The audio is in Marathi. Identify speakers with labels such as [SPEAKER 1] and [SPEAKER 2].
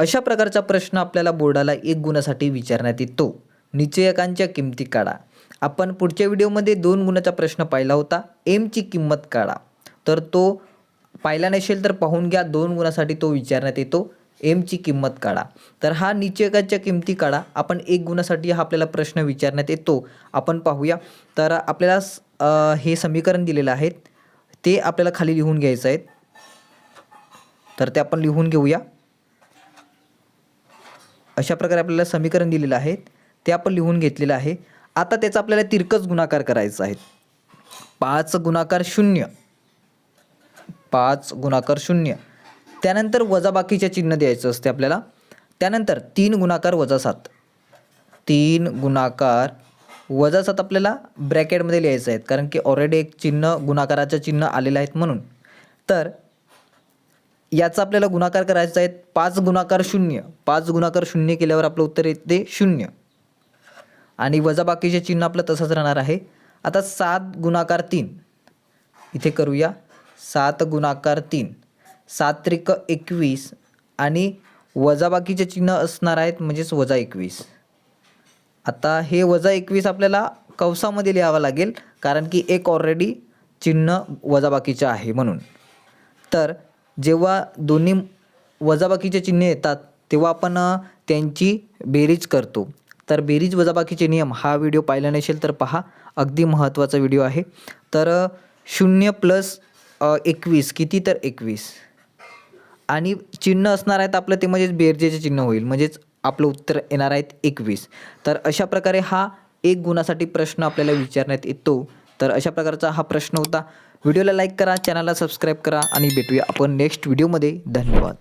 [SPEAKER 1] अशा प्रकारचा प्रश्न आपल्याला बोर्डाला एक गुणासाठी विचारण्यात येतो. निचयकांच्या किमती काढा. आपण पुढच्या व्हिडिओमध्ये दोन गुणाचा प्रश्न पाहिला होता. एमची किंमत काढा. तर तो पाहिला नसेल तर पाहून घ्या. दोन गुणासाठी तो विचारण्यात येतो. एमची किंमत काढा. तर हा निचयकाच्या किमती काढा. आपण एक गुणासाठी हा आपल्याला प्रश्न विचारण्यात येतो. आपण पाहूया. तर आपल्याला हे समीकरण दिलेलं आहे. ते आपल्याला खाली लिहून घ्यायचं आहे. तर ते आपण लिहून घेऊया. अशा प्रकारे आपल्याला समीकरण दिलेलं आहे. ते आपण लिहून घेतलेलं आहे. आता त्याचा आपल्याला तिरकस गुणाकार करायचा आहे. पाच गुणाकार शून्य. पाच गुणाकार शून्य. त्यानंतर वजाबाकीचे चिन्ह द्यायचं असते आपल्याला. त्यानंतर तीन गुणाकार वजा सात. तीन गुणाकार वजा सात आपल्याला ब्रॅकेटमध्ये लिहायचं आहेत कारण की ऑलरेडी एक चिन्ह गुणाकाराचं चिन्ह आलेलं आहेत म्हणून. तर याचा आपल्याला गुणाकार करायचा आहे. पाच गुणाकार शून्य. पाच गुणाकार शून्य केल्यावर आपलं उत्तर येते शून्य. आणि वजाबाकीचे चिन्ह आपलं तसंच राहणार आहे. आता सात गुणाकार तीन. इथे करूया. सात गुणाकार तीन. सात त्रिक एकवीस. आणि वजाबाकीचे चिन्ह असणार आहेत म्हणजेच वजा एकवीस. आता हे वजा एकवीस आपल्याला कंसामध्ये लिहावं लागेल. कारण की एक ऑलरेडी चिन्ह वजाबाकीचं आहे म्हणून. तर जेव्हा दोन्ही वजाबाकीचे चिन्ह येतात तेव्हा आपण त्यांची बेरीज करतो. तर बेरीज वजाबाकीचे नियम हा व्हिडिओ पाहिला नसेल तर पहा. अगदी महत्त्वाचा व्हिडिओ आहे. तर शून्य प्लस एकवीस किती तर एकवीस. आणि चिन्ह असणार आहेत आपलं ते म्हणजेच बेरजेचे चिन्ह होईल. म्हणजेच आपलं उत्तर येणार आहेत एकवीस. तर अशा प्रकारे हा एक गुणासाठी प्रश्न आपल्याला विचारण्यात येतो. तर अशा प्रकारचा हा प्रश्न होता. व्हिडिओला लाईक करा चॅनलला सबस्क्राईब करा आणि भेटूया आपण नेक्स्ट व्हिडिओमध्ये धन्यवाद.